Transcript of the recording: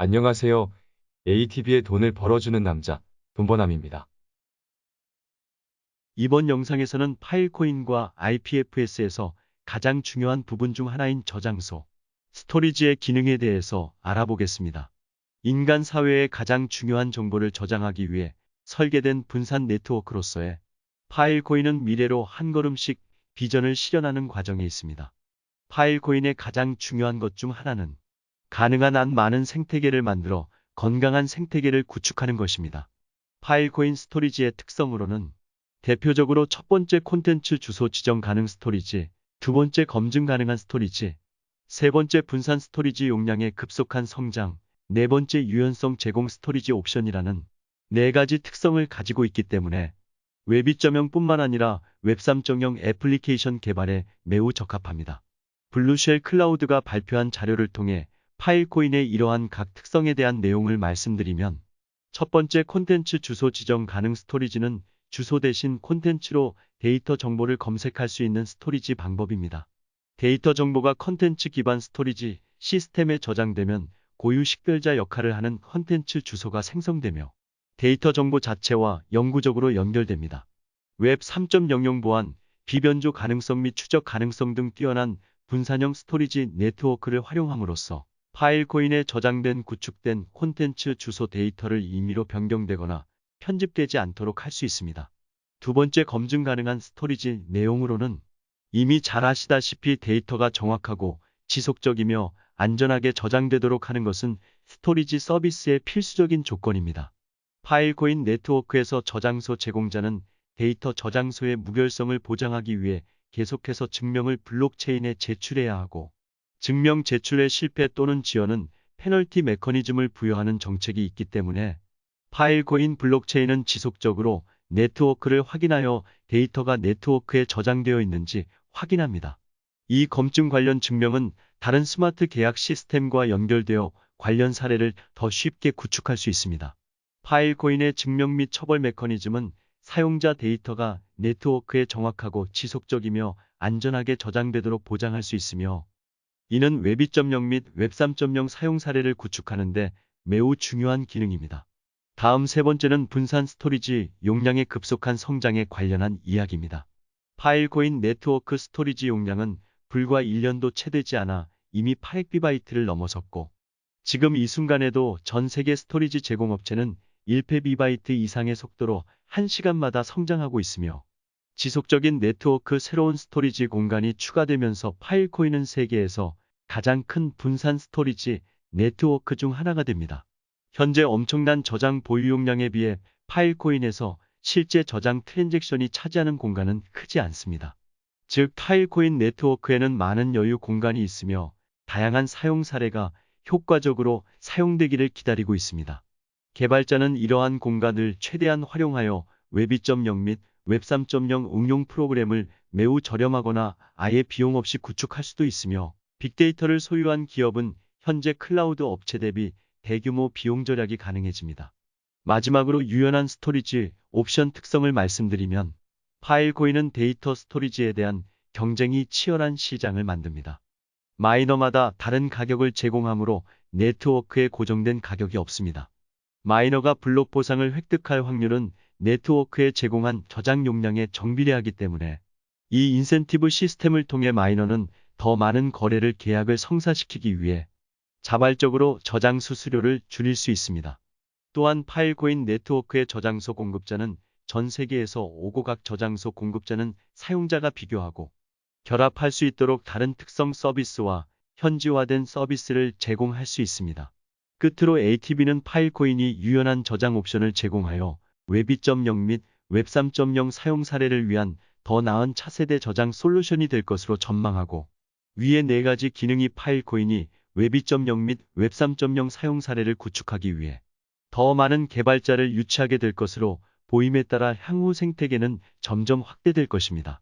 안녕하세요. ATV에 돈을 벌어주는 남자, 돈버남입니다. 이번 영상에서는 파일코인과 IPFS에서 가장 중요한 부분 중 하나인 저장소, 스토리지의 기능에 대해서 알아보겠습니다. 인간 사회의 가장 중요한 정보를 저장하기 위해 설계된 분산 네트워크로서의 파일코인은 미래로 한 걸음씩 비전을 실현하는 과정에 있습니다. 파일코인의 가장 중요한 것 중 하나는 가능한 한 많은 생태계를 만들어 건강한 생태계를 구축하는 것입니다. 파일코인 스토리지의 특성으로는 대표적으로 첫 번째 콘텐츠 주소 지정 가능 스토리지, 두 번째 검증 가능한 스토리지, 세 번째 분산 스토리지 용량의 급속한 성장, 네 번째 유연성 제공 스토리지 옵션이라는 네 가지 특성을 가지고 있기 때문에 웹 2.0뿐만 아니라 웹 3.0 애플리케이션 개발에 매우 적합합니다. 블루쉘 클라우드가 발표한 자료를 통해 파일코인의 이러한 각 특성에 대한 내용을 말씀드리면 첫 번째 콘텐츠 주소 지정 가능 스토리지는 주소 대신 콘텐츠로 데이터 정보를 검색할 수 있는 스토리지 방법입니다. 데이터 정보가 컨텐츠 기반 스토리지 시스템에 저장되면 고유 식별자 역할을 하는 컨텐츠 주소가 생성되며 데이터 정보 자체와 영구적으로 연결됩니다. 웹 3.00 보안, 비변조 가능성 및 추적 가능성 등 뛰어난 분산형 스토리지 네트워크를 활용함으로써 파일코인에 저장된 구축된 콘텐츠 주소 데이터를 임의로 변경되거나 편집되지 않도록 할 수 있습니다. 두 번째 검증 가능한 스토리지 내용으로는 이미 잘 아시다시피 데이터가 정확하고 지속적이며 안전하게 저장되도록 하는 것은 스토리지 서비스의 필수적인 조건입니다. 파일코인 네트워크에서 저장소 제공자는 데이터 저장소의 무결성을 보장하기 위해 계속해서 증명을 블록체인에 제출해야 하고 증명 제출의 실패 또는 지연은 페널티 메커니즘을 부여하는 정책이 있기 때문에 파일 코인 블록체인은 지속적으로 네트워크를 확인하여 데이터가 네트워크에 저장되어 있는지 확인합니다. 이 검증 관련 증명은 다른 스마트 계약 시스템과 연결되어 관련 사례를 더 쉽게 구축할 수 있습니다. 파일 코인의 증명 및 처벌 메커니즘은 사용자 데이터가 네트워크에 정확하고 지속적이며 안전하게 저장되도록 보장할 수 있으며 이는 웹 2.0 및 웹 3.0 사용 사례를 구축하는데 매우 중요한 기능입니다. 다음 세 번째는 분산 스토리지 용량의 급속한 성장에 관련한 이야기입니다. 파일코인 네트워크 스토리지 용량은 불과 1년도 채 되지 않아 이미 800비바이트를 넘어섰고 지금 이 순간에도 전 세계 스토리지 제공업체는 1페비바이트 이상의 속도로 1시간마다 성장하고 있으며 지속적인 네트워크 새로운 스토리지 공간이 추가되면서 파일코인은 세계에서 가장 큰 분산 스토리지 네트워크 중 하나가 됩니다. 현재 엄청난 저장 보유 용량에 비해 파일코인에서 실제 저장 트랜잭션이 차지하는 공간은 크지 않습니다. 즉 파일코인 네트워크에는 많은 여유 공간이 있으며 다양한 사용 사례가 효과적으로 사용되기를 기다리고 있습니다. 개발자는 이러한 공간을 최대한 활용하여 웹2.0 및 웹 3.0 응용 프로그램을 매우 저렴하거나 아예 비용 없이 구축할 수도 있으며 빅데이터를 소유한 기업은 현재 클라우드 업체 대비 대규모 비용 절약이 가능해집니다. 마지막으로 유연한 스토리지 옵션 특성을 말씀드리면 파일코인은 데이터 스토리지에 대한 경쟁이 치열한 시장을 만듭니다. 마이너마다 다른 가격을 제공하므로 네트워크에 고정된 가격이 없습니다. 마이너가 블록 보상을 획득할 확률은 네트워크에 제공한 저장 용량에 정비례하기 때문에 이 인센티브 시스템을 통해 마이너는 더 많은 거래를 계약을 성사시키기 위해 자발적으로 저장 수수료를 줄일 수 있습니다. 또한 파일코인 네트워크의 저장소 공급자는 전 세계에서 오고각 저장소 공급자는 사용자가 비교하고 결합할 수 있도록 다른 특성 서비스와 현지화된 서비스를 제공할 수 있습니다. 끝으로 ATB는 파일코인이 유연한 저장 옵션을 제공하여 웹 2.0 및 웹 3.0 사용 사례를 위한 더 나은 차세대 저장 솔루션이 될 것으로 전망하고 위의 네 가지 기능이 파일코인이 웹 2.0 및 웹 3.0 사용 사례를 구축하기 위해 더 많은 개발자를 유치하게 될 것으로 보임에 따라 향후 생태계는 점점 확대될 것입니다.